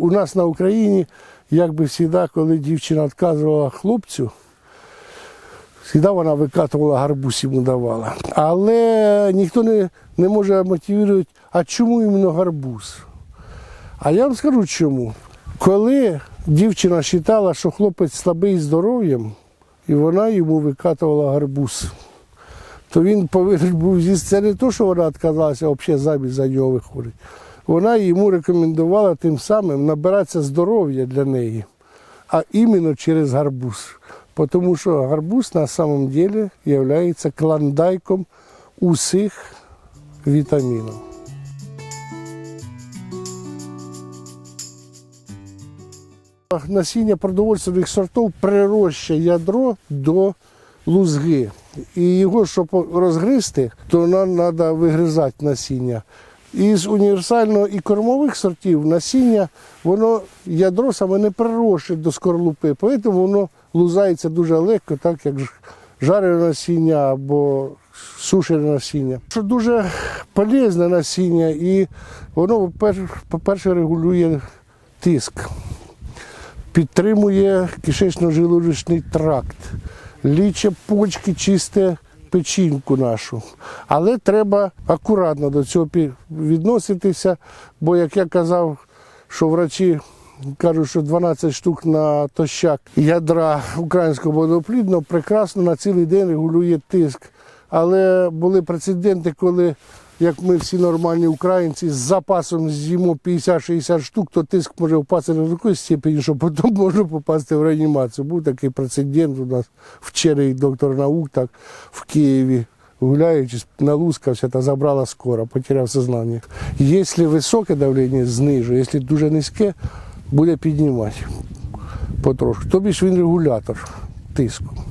У нас на Україні, як би завжди, коли дівчина відказувала хлопцю, завжди вона викатувала гарбуз йому давала. Але ніхто не, не може мотивувати, а чому іменно гарбуз? А я вам скажу чому. Коли дівчина вважала, що хлопець слабий здоров'ям, і вона йому викатувала гарбуз, то він повинен був з'їсти. Це не то, що вона відказалася, а взагалі замість за нього виходить. Вона йому рекомендувала тим самим набиратися здоров'я для неї, а іменно через гарбуз. Тому що гарбуз на самом деле є клондайком усіх вітамінів. Насіння продовольственних сортів прирощує ядро до лузги. І його, щоб розгризти, то нам треба вигризати насіння. Із універсального і кормових сортів насіння, воно ядро саме не прирощує до скорлупи, тому воно лузається дуже легко, так як жарене насіння або сушене насіння. Що дуже полезне насіння, і воно, по-пер- по-перше, регулює тиск підтримує кишечно-желудочний тракт, ліче почки, чисте печінку нашу. Але треба акуратно до цього відноситися, бо, як я казав, що врачі кажуть, що 12 штук на тощак ядра українського водоплідного прекрасно на цілий день регулює тиск. Але були прецеденти, коли як ми всі нормальні українці з запасом з'їмо 50-60 штук, то тиск може впасти до такої степені, що потім може попасти в реанімацію. Був такий прецедент у нас вчений доктор наук так в Києві. Гуляючи, налускався та забрала скоро, потеряв сознання. Якщо високе давлення знижує, якщо дуже низьке, буде піднімати потрошку. Тобі ж він регулятор тиску.